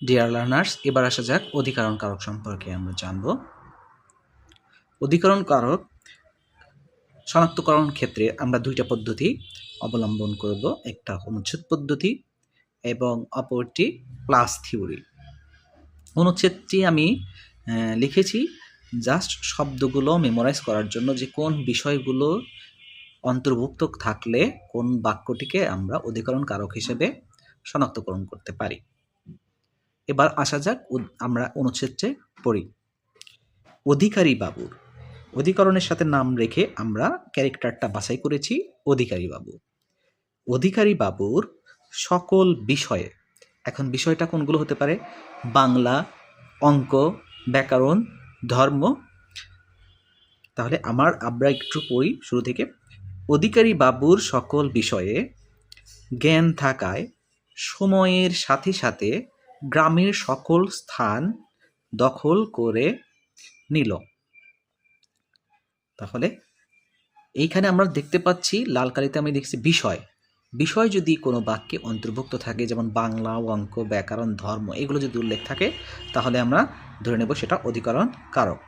Dear learners এবার আসা যাক অধিকরণ কারক সম্পর্কে আমরা জানব। অধিকরণ কারক শনাক্তকরণ ক্ষেত্রে আমরা দুইটা পদ্ধতি অবলম্বন করব। একটা অনুচ্ছেদ পদ্ধতি এবং অপরটি ক্লাস থিওরি অনুচ্ছেদটি আমি লিখেছি জাস্ট শব্দগুলো মেমোরাইজ করার জন্য যে কোন বিষয়গুলো অন্তর্ভুক্ত থাকলে কোন বাক্যটিকে আমরা অধিকরণ কারক হিসেবে শনাক্তকরণ করতে পারি। এবার আসা যাক আমরা অনুচ্ছেদে পড়ি। অধিকারী বাবুর অধিকরণের সাথে নাম রেখে আমরা ক্যারেক্টারটা বাছাই করেছি অধিকারী বাবু। অধিকারী বাবুর সকল বিষয়ে, এখন বিষয়টা কোনগুলো হতে পারে? বাংলা, অঙ্ক, ব্যাকরণ, ধর্ম। তাহলে আমার আমরা একটু পড়ি শুরু থেকে। অধিকারী বাবুর সকল বিষয়ে জ্ঞান থাকায় সময়ের সাথে সাথে গ্রামের সকল স্থান দখল করে নিল। তাহলে এইখানে আমরা দেখতে পাচ্ছি লাল কালিতে আমি দেখছি বিষয়। বিষয় যদি কোনো বাক্যে অন্তর্ভুক্ত থাকে, যেমন বাংলা, অঙ্ক, ব্যাকরণ, ধর্ম, এগুলো যদি উল্লেখ থাকে, তাহলে আমরা ধরে নেব সেটা অধিকরণ কারক।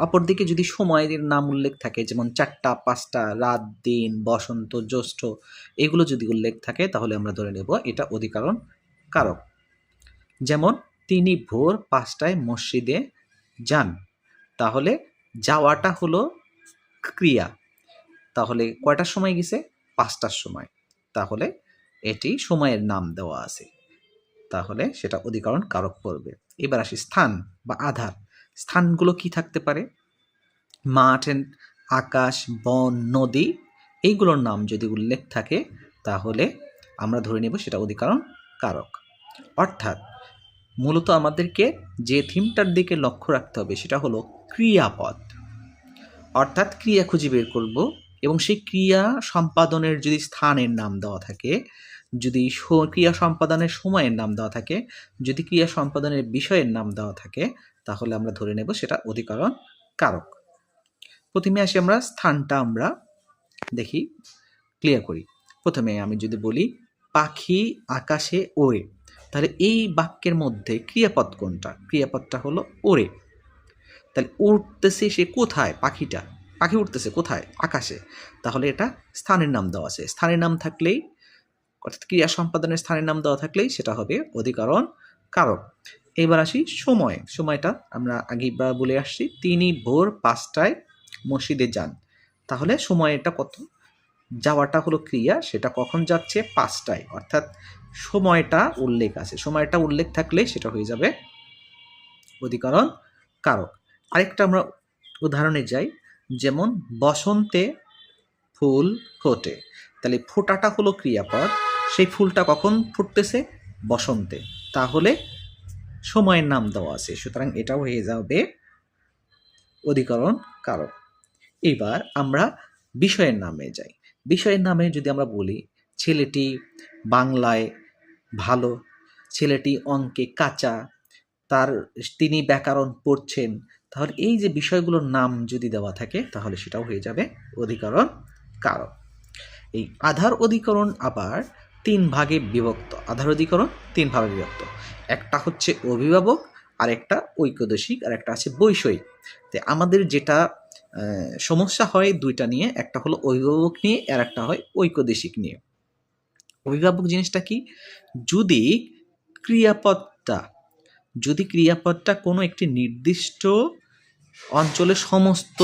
অপরদিকে যদি সময়ের নাম উল্লেখ থাকে, যেমন চারটা, পাঁচটা, রাত, দিন, বসন্ত, জ্যৈষ্ঠ, এগুলো যদি উল্লেখ থাকে, তাহলে আমরা ধরে নেব এটা অধিকরণ কারক। যেমন, তিনি ভোর পাঁচটায় মসজিদে যান। তাহলে যাওয়াটা হলো ক্রিয়া। তাহলে কয়টার সময় গেছে? পাঁচটার সময়। তাহলে এটি সময়ের নাম দেওয়া আছে। তাহলে সেটা অধিকরণ কারক পড়বে এবার আসি স্থান বা আধার। স্থানগুলো কি থাকতে পারে? মাঠ, আকাশ, বন, নদী, এইগুলোর নাম যদি উল্লেখ থাকে, তাহলে আমরা ধরে নেব সেটা অধিকরণ কারক। অর্থাৎ মূলত আমাদেরকে যে থিমটার দিকে লক্ষ্য রাখতে হবে সেটা হলো ক্রিয়াপদ। অর্থাৎ ক্রিয়া খুঁজে বের করব এবং সেই ক্রিয়া সম্পাদনের যদি স্থানের নাম দেওয়া থাকে, যদি ক্রিয়া সম্পাদনের সময়ের নাম দেওয়া থাকে, যদি ক্রিয়া সম্পাদনের বিষয়ের নাম দেওয়া থাকে, তাহলে আমরা ধরে নেব সেটা অধিকরণ কারক। প্রথমে আসি আমরা স্থানটা আমরা দেখি, ক্লিয়ার করি। প্রথমে আমি যদি বলি পাখি আকাশে ওড়ে। তাহলে এই বাক্যের মধ্যে ক্রিয়াপদ কোনটা? ক্রিয়াপদটা হলো ওড়ে তাহলে উঠতেছে সে কোথায়? পাখিটা। পাখি উঠতেছে কোথায়? আকাশে। তাহলে এটা স্থানের নাম দেওয়া আছে। স্থানের নাম থাকলেই, অর্থাৎ ক্রিয়া সম্পাদনের স্থানের নাম দেওয়া থাকলেই সেটা হবে অধিকরণ কারক। এবার আসি সময়। সময়টা আমরা আগেবার বলে আসছি। তিনি ভোর পাঁচটায় মসজিদে যান। তাহলে সময়টা কত? যাওয়াটা হলো ক্রিয়া। সেটা কখন যাচ্ছে? পাঁচটায়। অর্থাৎ সময়টা উল্লেখ আছে। সময়টা উল্লেখ থাকলে সেটা হয়ে যাবে অধিকরণ কারক। আরেকটা আমরা উদাহরণে যাই, যেমন বসন্তে ফুল ফোটে। তাহলে ফোটাটা হলো ক্রিয়াপদ, সেই ফুলটা কখন ফুটতেছে? বসন্তে। তাহলে সময়ের নাম দেওয়া আছে, সুতরাং এটাও হয়ে যাবে অধিকরণ কারক। এবার আমরা বিষয়ের নামে যাই। বিষয়ের নামে যদি আমরা বলি ছেলেটি বাংলায় ভালো, ছেলেটি অঙ্কে কাঁচা, তার, তিনি ব্যাকরণ পড়ছেন। তাহলে এই যে বিষয়গুলোর নাম যদি দেওয়া থাকে, তাহলে সেটাও হয়ে যাবে অধিকরণ কারণ এই আধার অধিকরণ আবার তিন ভাগে বিভক্ত। আধার অধিকরণ তিন ভাগে বিভক্ত। একটা হচ্ছে অভিভাবক আর একটা ঐক্যদশিক আর একটা আছে বৈষয়িক। তো আমাদের যেটা সমস্যা হয় দুইটা নিয়ে, একটা হলো অভিভাবক নিয়ে, আর একটা হয় ঐক্যদেশিক নিয়ে। অভিভাবক জিনিসটা কি? যদি ক্রিয়াপদটা যদি ক্রিয়াপদটা কোনো একটি নির্দিষ্ট অঞ্চলের সমস্ত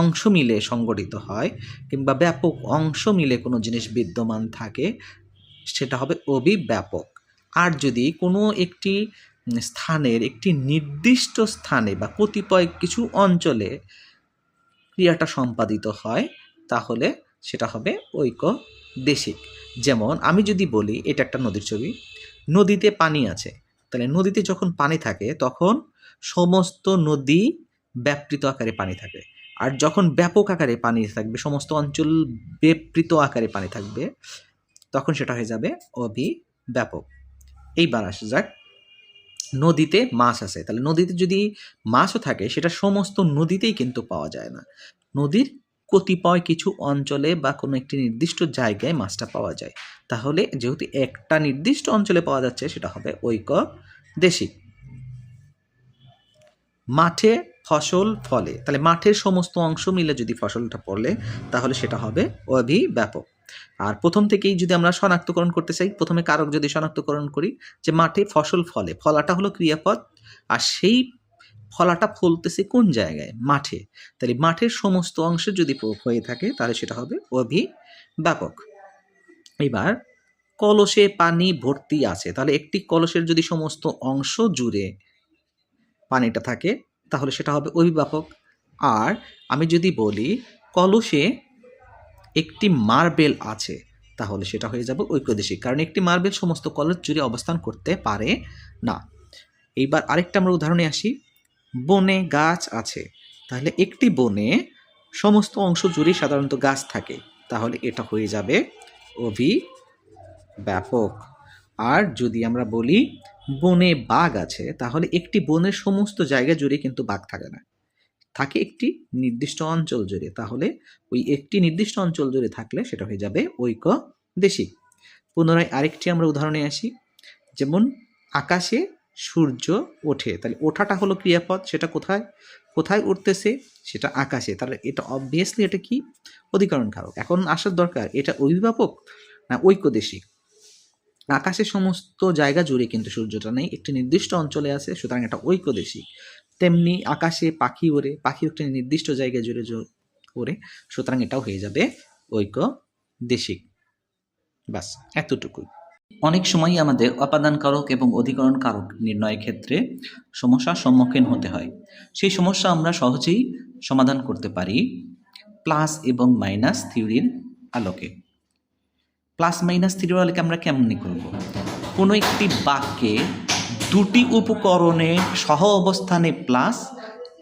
অংশ মিলে সংগঠিত হয় কিংবা ব্যাপক অংশ মিলে কোনো জিনিস বিদ্যমান থাকে, সেটা হবে অভিব্যাপক। আর যদি কোনো একটি স্থানের একটি নির্দিষ্ট স্থানে বা কতিপয় কিছু অঞ্চলে ক্রিয়াটা সম্পাদিত হয়, তাহলে সেটা হবে ঐক্য দেশিক যেমন আমি যদি বলি, এটা একটা নদীর ছবি, নদীতে পানি আছে। তাহলে নদীতে যখন পানি থাকে, তখন সমস্ত নদী ব্যাপৃত আকারে পানি থাকে। আর যখন ব্যাপক আকারে পানি থাকবে, সমস্ত অঞ্চল ব্যাপৃত আকারে পানি থাকবে, তখন সেটা হয়ে যাবে অভিব্যাপক। এইবার আসা যাক, নদীতে মাছ আছে। তাহলে নদীতে যদি মাছও থাকে, সেটা সমস্ত নদীতেই কিন্তু পাওয়া যায় না। নদীর কতিপয় কিছু অঞ্চলে বা কোনো একটি নির্দিষ্ট জায়গায় মাছটা পাওয়া যায়। তাহলে যেহেতু একটা নির্দিষ্ট অঞ্চলে পাওয়া যাচ্ছে, সেটা হবে ঐক্য দেশি। মাঠে ফসল ফলে। তাহলে মাঠের সমস্ত অংশ মিলে যদি ফসলটা পড়লে তাহলে সেটা হবে অভিব্যাপক। আর প্রথম থেকেই যদি আমরা শনাক্তকরণ করতে চাই, প্রথমে কারক যদি শনাক্তকরণ করি যে মাঠে ফসল ফলে, ফলাটা হলো ক্রিয়াপদ, আর সেই ফলাটা ফলতেছে কোন জায়গায়? মাঠে। তাহলে মাঠের সমস্ত অংশ যদি হয়ে থাকে, তাহলে সেটা হবে অভিব্যাপক। এবার কলসে পানি ভর্তি আছে। তাহলে একটি কলসের যদি সমস্ত অংশ জুড়ে পানিটা থাকে, তাহলে সেটা হবে অভিভাবক আর আমি যদি বলি কলসে একটি মার্বেল আছে, তাহলে সেটা হয়ে যাবে ঐক্যদেশিক। কারণ একটি মার্বেল সমস্ত কলস জুড়ে অবস্থান করতে পারে না। এইবার আরেকটা আমরা উদাহরণে আসি। বনে গাছ আছে। তাহলে একটি বনে সমস্ত অংশ জুড়ে সাধারণত গাছ থাকে। তাহলে এটা হয়ে যাবে অভি ব্যাপক আর যদি আমরা বলি বনে বাঘ আছে, তাহলে একটি বনের সমস্ত জায়গা জুড়ে কিন্তু বাঘ থাকে না। থাকে একটি নির্দিষ্ট অঞ্চল জুড়ে। তাহলে ওই একটি নির্দিষ্ট অঞ্চল জুড়ে থাকলে সেটা হয়ে যাবে ঐক্য দেশি পুনরায় আরেকটি আমরা উদাহরণে আসি। যেমন আকাশে সূর্য ওঠে। তাহলে ওঠাটা হলো ক্রিয়াপদ, সেটা কোথায়? কোথায় উঠতেছে? সেটা আকাশে। তাহলে এটা অবভিয়াসলি এটা কি? অধিকরণ কারক এখন আসার দরকার, এটা অভিভাবক না ঐক্যদেশী? আকাশে সমস্ত জায়গা জুড়ে কিন্তু সূর্যটা নেই, একটি নির্দিষ্ট অঞ্চলে আছে, সুতরাং এটা ঐক্যদেশী। তেমনি আকাশে পাখি ওড়ে পাখি একটি নির্দিষ্ট জায়গা জুড়ে ওড়ে, সুতরাং এটাও হয়ে যাবে ঐক্য দেশিক বাস এতটুকুই। অনেক সময়ই আমাদের অপাদান কারক এবং অধিকরণ কারক নির্ণয়ের ক্ষেত্রে সমস্যার সম্মুখীন হতে হয়। সেই সমস্যা আমরা সহজেই সমাধান করতে পারি প্লাস এবং মাইনাস থিওরির আলোকে। প্লাস মাইনাস থিওরির আলোকে আমরা কেমনি করব? কোনো একটি বাক্যে দুটি উপকরণে সহ অবস্থানে প্লাস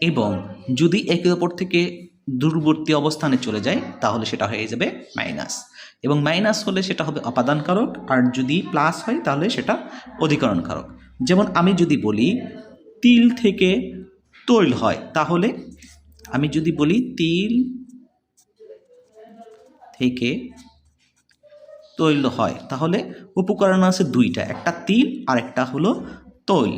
এবং যদি একে অপর থেকে দূরবর্তী অবস্থানে চলে যায়, তাহলে সেটা হয়ে যাবে মাইনাস। এবং মাইনাস হলে সেটা হবে অপাদান কারক আর যদি প্লাস হয় তাহলে সেটা অধিকরণ কারক যেমন আমি যদি বলি তিল থেকে তৈল হয়, তাহলে আমি যদি বলি তিল থেকে তৈল হয়, তাহলে উপকরণ আছে দুইটা, একটা তিল আর একটা হলো তৈল।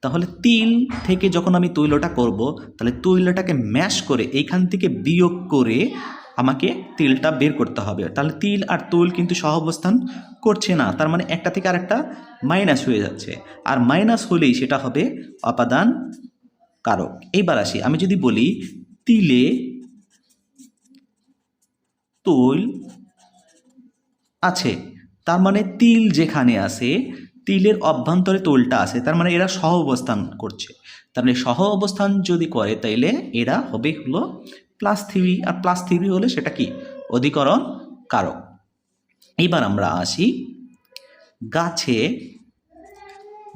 তাহলে তিল থেকে যখন আমি তৈলটা করব, তাহলে তৈলটাকে ম্যাশ করে এইখান থেকে বিয়োগ করে আমাকে তিলটা বের করতে হবে। তাহলে তিল আর তৈল কিন্তু সহ অবস্থান করছে না। তার মানে একটা থেকে আরেকটা মাইনাস হয়ে যাচ্ছে। আর মাইনাস হলেই সেটা হবে অপাদান কারক। এইবার আসি, আমি যদি বলি তিলে তৈল আছে, তার মানে তিল যেখানে আছে, তিলের অভ্যন্তরে তৈলটা আছে, তার মানে এরা সহ অবস্থান করছে। তাহলে সহ অবস্থান যদি করে তাইলে এরা হবে হলো প্লাস থ্রি আর প্লাস থ্রি হলে সেটা কি? অধিকরণ কারক। এবার আমরা আসি গাছে,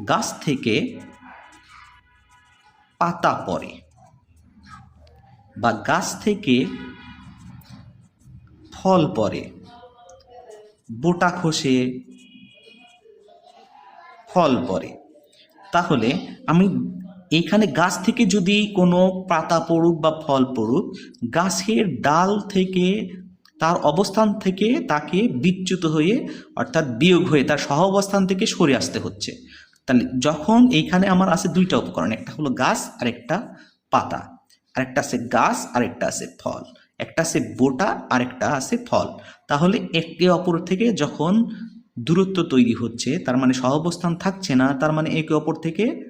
গাছ থেকে পাতা পড়ে বা গাছ থেকে ফল পড়ে, বোটা খসে, ফল পড়ে। তাহলে আমি এখানে গাছ থেকে যদি কোনো পাতা পড়ুক বা ফল পড়ুক, গাছের ডাল থেকে, তার অবস্থান থেকে তাকে বিচ্যুত হয়ে, অর্থাৎ বিয়োগ হয়ে তার সহ অবস্থান থেকে সরে আসতে হচ্ছে। তাহলে যখন এইখানে আমার আছে দুইটা উপকরণ, একটা হলো গাছ আর একটা পাতা। আরেকটা আছে গাছ আর একটা আছে ফল। একটা আছে বোটা আর একটা আছে ফল। তাহলে একে অপর থেকে যখন দূরত্ব তৈরি হচ্ছে, তার মানে সহ অবস্থান থাকছে না, তার মানে একে অপর থেকে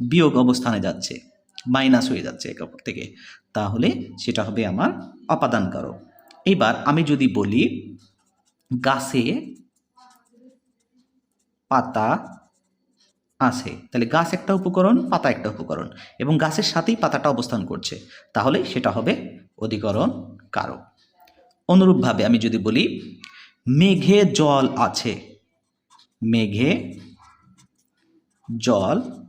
বিয়োগ অবস্থানে যাচ্ছে মাইনাস হয়ে যাচ্ছে একে অপর থেকে। তাহলে সেটা হবে আমার অপাদান কারক এবার আমি যদি বলি, গাছে পাতা আছে, তাহলে গাছ একটা উপকরণ, পাতা একটা উপকরণ, এবং গাছের সাথেই পাতাটা অবস্থান করছে, তাহলে সেটা হবে অধিকরণ কারক। অনুরূপভাবে আমি যদি বলি, মেঘে জল আছে, মেঘে জল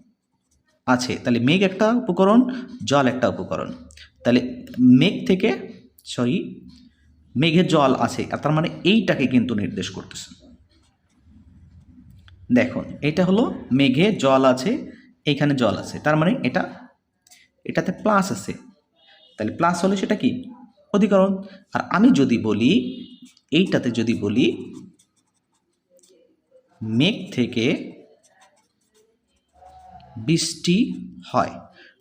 আছে। তাহলে মেঘ একটা উপকরণ, জল একটা উপকরণ। তাহলে মেঘ থেকে, সরি মেঘে জল আছে, আর তার মানে এইটাকে কিন্তু নির্দেশ করতেছে। দেখুন, এটা হলো মেঘে জল আছে এইখানে জল আছে। তার মানে এটা, এটাতে প্লাস আছে। তাহলে প্লাস হলে সেটা কি? অধিকরণ। আর আমি যদি বলি, এইটাতে যদি বলি, মেঘ থেকে বৃষ্টি হয়।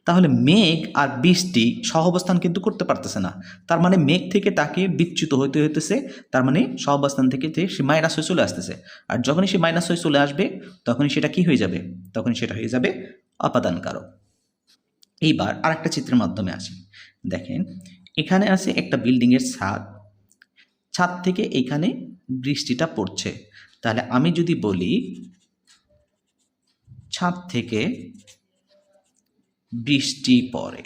তাহলে মেঘ আর বৃষ্টি সহাবস্থান কিন্তু করতে পারতেছে না। তার মানে মেঘ থেকে তাকে বিচ্যুত হইতে হইতেছে, তার মানে সহাবস্থান থেকে সে মাইনাস হয়ে চলে আসতেছে। আর যখনই সে মাইনাস হয়ে চলে আসবে, তখনই সেটা কি হয়ে যাবে? তখনই সেটা হয়ে যাবে অপাদান কারক এইবার আরেকটা চিত্রের মাধ্যমে আসি। দেখেন, এখানে আছে একটা বিল্ডিংয়ের ছাদ। ছাদ থেকে এখানে বৃষ্টিটা পড়ছে। তাহলে আমি যদি বলি ছাদ থেকে বৃষ্টি পড়ে।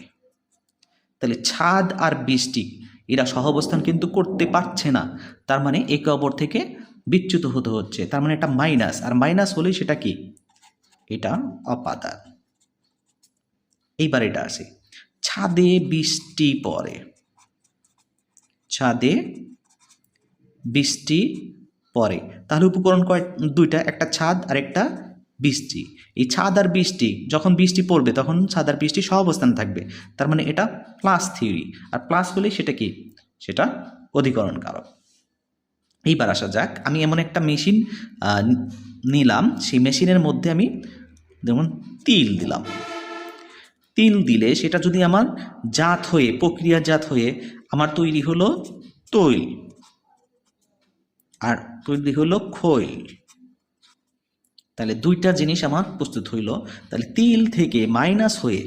তাহলে ছাদ আর বৃষ্টি, এরা সহাবস্থান কিন্তু করতে পারছে না। তার মানে একে অপর থেকে বিচ্যুত হতে হচ্ছে। তার মানে এটা মাইনাস। আর মাইনাস হলেই সেটা কি? এটা অপাদান। এইবার এটা আসে। ছাদে বৃষ্টি পড়ে। ছাদে বৃষ্টি পড়ে। তাহলে উপকরণ কয়, দুইটা, একটা ছাদ আর একটা বৃষ্টি। এই ছাদ আর বৃষ্টি, যখন বৃষ্টি পড়বে, তখন ছাদ আর বৃষ্টি সহাবস্থানে থাকবে। তার মানে এটা প্লাস থিওরি আর প্লাস হলে সেটা কি? সেটা অধিকরণ কারক এইবার আসা যাক, আমি এমন একটা মেশিন নিলাম। সেই মেশিনের মধ্যে আমি যেমন তিল দিলাম। তিল দিলে সেটা যদি আমার জাত হয়ে, প্রক্রিয়াজাত হয়ে আমার তৈরি হলো তৈল। আর তৈরি হলো খৈল। তাহলে দুইটা জিনিস আমার প্রস্তুত হইল। তাহলে তিল থেকে মাইনাস হয়ে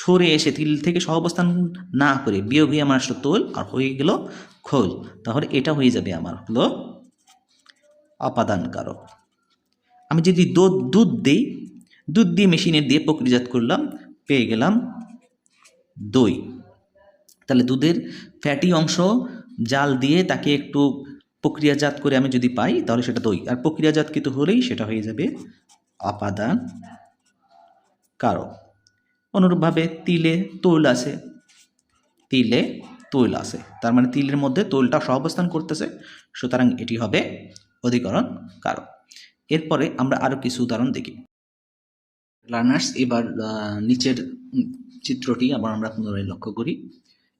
সরে এসে তিল থেকে সহাবস্থান না করে বিয়োগ হয়ে আমার আসলো তোল আর হয়ে গেল খোল। তাহলে এটা হয়ে যাবে আমার হলো অপাদান কারক আমি যদি দুধ দুধ দিই, দুধ দিয়ে মেশিনে দিয়ে প্রক্রিয়াজাত করলাম, পেয়ে গেলাম দই। তাহলে দুধের ফ্যাটি অংশ জাল দিয়ে তাকে একটু প্রক্রিয়াজাত করে আমি যদি পাই, তাহলে সেটা দই। আর প্রক্রিয়াজাতকৃত হলেই সেটা হয়ে যাবে আপাদান কারক। অনুরূপভাবে তিলে তৈল আছে। তিলে তৈল আছে। তার মানে তিলের মধ্যে তৈলটা সহাবস্থান করতেছে। সুতরাং এটি হবে অধিকরণ কারক। এরপরে আমরা আরও কিছু উদাহরণ দেখি। লার্নার্স এবার নিচের চিত্রটি আবার আমরা পুনরায় লক্ষ্য করি।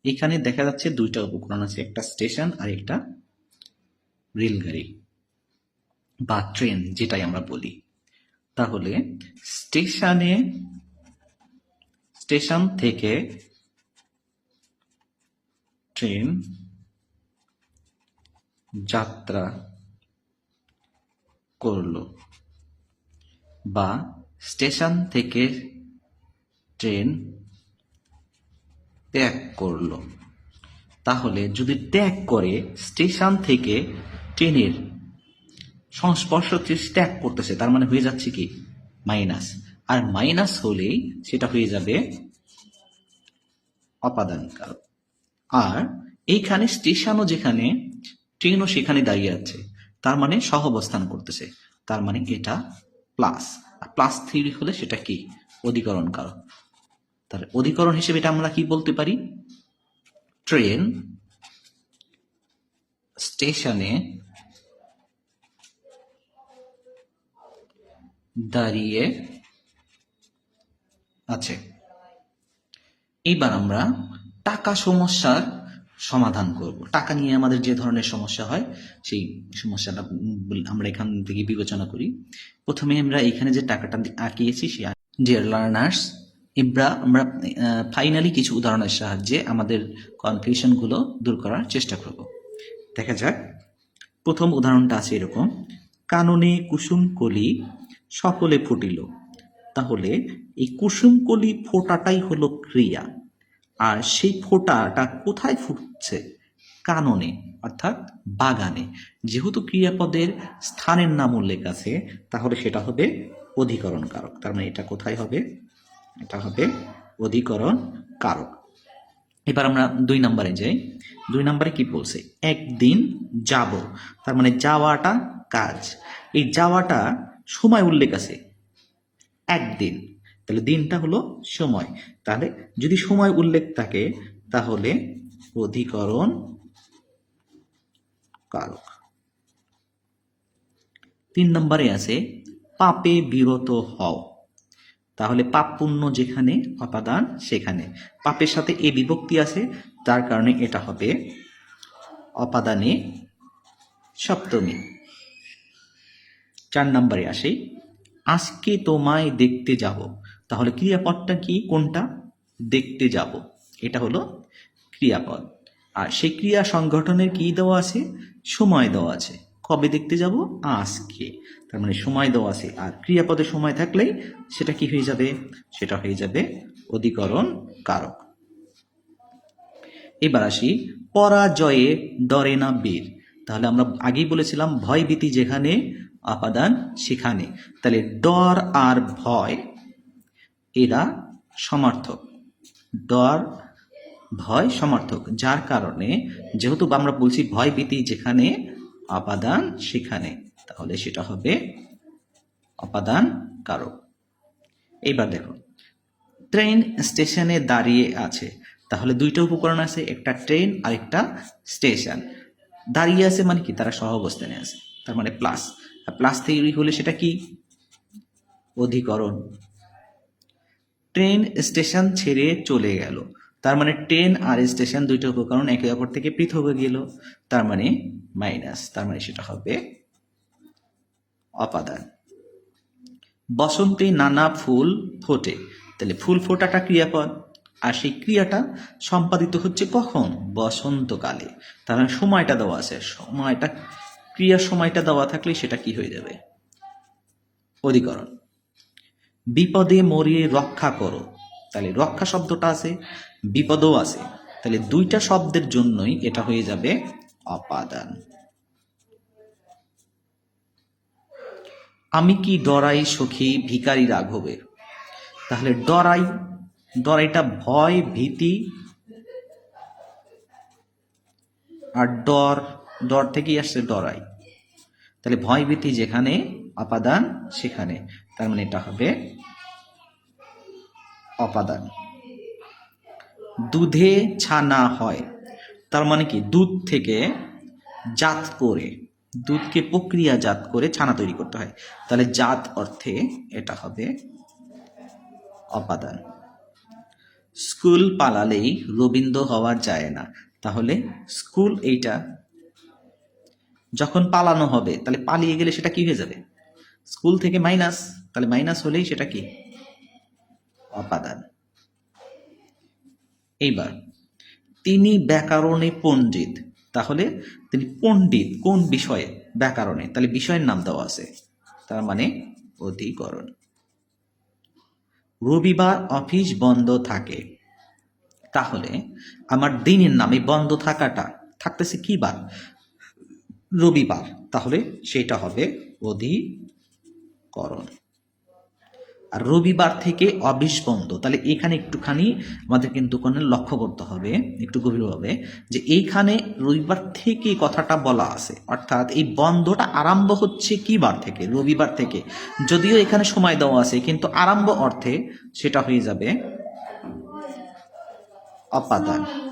এখানে দেখা যাচ্ছে দুইটা উপকরণ আছে, একটা স্টেশন আর একটা রেলগাড়ি বা ট্রেন যেটাই আমরা বলি। তাহলে স্টেশনে, স্টেশন থেকে ট্রেন, যাত্রা করল বা স্টেশন থেকে ট্রেন ত্যাগ করল। তাহলে যদি ত্যাগ করে স্টেশন থেকে ট্রেনের সংস্পর্শ ত্যাগ করতেছে, তার মানে হয়ে যাচ্ছে কি? মাইনাস আর মাইনাস হলেই সেটা হয়ে যাবে অপাদান কারক আর এইখানে স্টেশনও যেখানে, ট্রেনও সেখানে দাঁড়িয়ে আছে, তার মানে সহাবস্থান করতেছে, তার মানে এটা প্লাস আর প্লাস থ্রি হলে সেটা কি? অধিকরণ কারক তাহলে অধিকরণ হিসেবে এটা আমরা কি বলতে পারি? ট্রেন স্টেশনে দাঁড়িয়ে আছে। এইবার আমরা টাকা সমস্যার সমাধান করব। টাকা নিয়ে আমাদের যে ধরনের সমস্যা হয়, সেই সমস্যাটা আমরা এখান থেকে বিবেচনা করি। প্রথমে আমরা এখানে যে টাকাটা আঁকিয়েছি সে ডিয়ার লার্নার্স এবার আমরা ফাইনালি কিছু উদাহরণের সাহায্যে আমাদের কনফিউশনগুলো দূর করার চেষ্টা করব। দেখা যাক। প্রথম উদাহরণটা আছে এরকম। কাননে কুসুম কলি সকলে ফুটিল। তাহলে এই কুসুমকলি ফোটাটাই হলো ক্রিয়া। আর সেই ফোটাটা কোথায় ফুটছে? কাননে, অর্থাৎ বাগানে। যেহেতু ক্রিয়াপদের স্থানের নাম উল্লেখ আছে, তাহলে সেটা হবে অধিকরণ কারক তার মানে এটা কোথায় হবে? এটা হবে অধিকরণ কারক এবার আমরা দুই নম্বরে যাই। দুই নম্বরে কি বলছে? একদিন যাব। তার মানে যাওয়াটা কাজ। এই যাওয়াটা সময় উল্লেখ আছে। একদিন। তাহলে দিনটা হলো সময়। তাহলে যদি সময় উল্লেখ থাকে, তাহলে অধিকরণ কারক। তিন নম্বরে আছে, পাপে বিরত হও। তাহলে পাপ পুণ্য যেখানে, অপাদান সেখানে। পাপের সাথে এ বিভক্তি আছে, তার কারণে এটা হবে অপাদানে সপ্তমী। চার নম্বরে আসে, আজকে তোমায় দেখতে যাব। তাহলে ক্রিয়াপদটা কি? কোনটা? দেখতে যাব। এটা হলো ক্রিয়াপদ। আর সেই ক্রিয়া সংগঠনের কি দেওয়া আছে? সময় দেওয়া আছে। কবে দেখতে যাব? আজকে। তার মানে সময় দেওয়া আছে। আর ক্রিয়াপদের সময় থাকলেই সেটা কি হয়ে যাবে? সেটা হয়ে যাবে অধিকরণ কারক। এবার আসি, পরাজয়ে ডরে না বীর। তাহলে আমরা আগেই বলেছিলাম, ভয় ভীতি যেখানে আপাদান সেখানে। তাহলে ডর আর ভয়, এরা সমার্থক। ডর, ভয় সমার্থক। যার কারণে যেহেতু আমরা বলছি ভয় ভীতি যেখানে অপাদান সেখানে। তাহলে সেটা হবে অপাদান কারক। এইবার দেখো, ট্রেন স্টেশনে দাঁড়িয়ে আছে। তাহলে দুইটা উপকরণ আছে, একটা ট্রেন আর একটা স্টেশন। দাঁড়িয়ে আছে মানে কি? তারা সহ অবস্থানে আছে। তার মানে প্লাস। প্লাস তৈরি হলে সেটা কি? অধিকরণ। ট্রেন স্টেশন ছেড়ে চলে গেল। তার মানে ট্রেন আর স্টেশন দুইটা উপকরণ একে অপর থেকে পৃথক হয়ে গেল। তার মানে মাইনাস তার মানে সেটা হবে অপাদান। বসন্তে নানা ফুল ফোটে। তাহলে ফুল ফোটাটা ক্রিয়াপদ। আর সেই ক্রিয়াটা সম্পাদিত হচ্ছে কখন? বসন্তকালে। তার মানে সময়টা দেওয়া আছে। সময়টা ক্রিয়ার সময়টা দেওয়া থাকলে সেটা কি হয়ে যাবে? অধিকরণ। বিপদে মরিয়ে রক্ষা করো। তাহলে রক্ষা শব্দটা আছে, বিপদও আছে। তাহলে দুইটা শব্দের জন্যই এটা হয়ে যাবে অপাদান। আমি কি ডরাই সখী ভিকারি রাঘবের? তাহলে ডরাই, ডরাইটা ভয়, ভীতি আর ডর ডর থেকেই আসছে ডরাই তাহলে ভয় ভীতি যেখানে, অপাদান সেখানে। তার মানে এটা হবে অপাদান। দুধে ছানা হয়, তার মানে কি? দুধ থেকে জাত করে, দুধকে প্রক্রিয়াজাত করে ছানা তৈরি করতে হয়। তাহলে জাত অর্থে এটা হবে অপাদান। স্কুল পালালেই রবীন্দ্র হওয়া যায় না। তাহলে স্কুল এইটা যখন পালানো হবে, তাহলে পালিয়ে গেলে সেটা কি হয়ে যাবে? স্কুল থেকে মাইনাস, তাহলে মাইনাস হলেই সেটা কি? অপাদান। এইবার, তিনি ব্যাকরণে পণ্ডিত, তাহলে তিনি পণ্ডিত কোন বিষয়ে? ব্যাকরণে, তাহলে বিষয়ের নাম দেওয়া আছে, তার মানে অধিকরণ। রবিবার অফিস বন্ধ থাকে, তাহলে আমার দিনের নামে বন্ধ থাকাটা, থাকতেছে কি বার? রবিবার। তাহলে সেটা হবে অধিকরণ। আর রবিবার থেকে অবিশ বন্ধ তাহলে এখানে একটুখানি আমাদের কিন্তু কোনো লক্ষ্য করতে হবে, একটু গভীরভাবে, যে এইখানে রবিবার থেকে কথাটা বলা আছে। অর্থাৎ এই বন্ধটা আরম্ভ হচ্ছে কি বার থেকে? রবিবার থেকে। যদিও এখানে সময় দেওয়া আছে, কিন্তু আরম্ভ অর্থে সেটা হয়ে যাবে অপাদান।